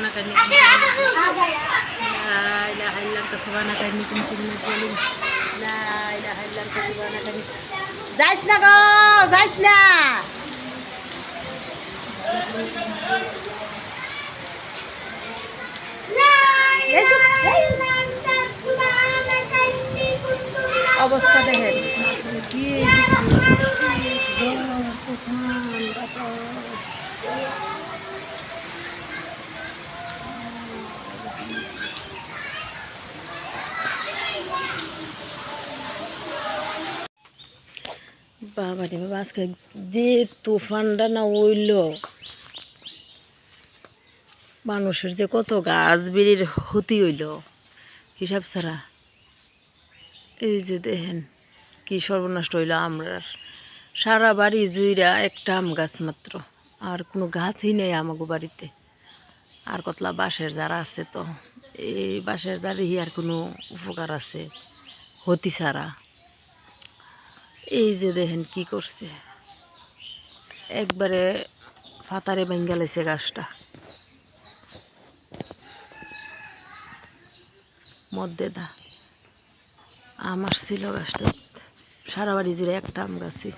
subhanaka inni kuntu La ilaha illa anta subhanaka inni kuntu minaz zalimin. La ilaha illa anta subhanaka inni যাইস না গো যাইস না এই চুপ, এই। অবস্থা দেখেন বাবা রে বাবা, আজকে যে তুফানটা না উইল। মানুষের যে কত গাছ বিড়ির ক্ষতি হইল। হিসাব ছাড়া। এই যে দেখেন, কি সর্বনষ্ট হইল আমরার। সারা বাড়ি জুইরা একটা আম গাছ মাত্র। আর কোনো গাছই নেই আমাগো বাড়িতে। আর কতলা বাঁশের যারা আছে তো। এই বাঁশের যারই আর কোনো উপকার আছে। হতি ছাড়া। এই যে দেখেন কি করছে। একবারে ফাতারে বেঙ্গালেছে গাছটা। মধ্যে দা, আমার ছিল গাছটা। সারা বাড়ি জুড়ে একটা আম গাছই।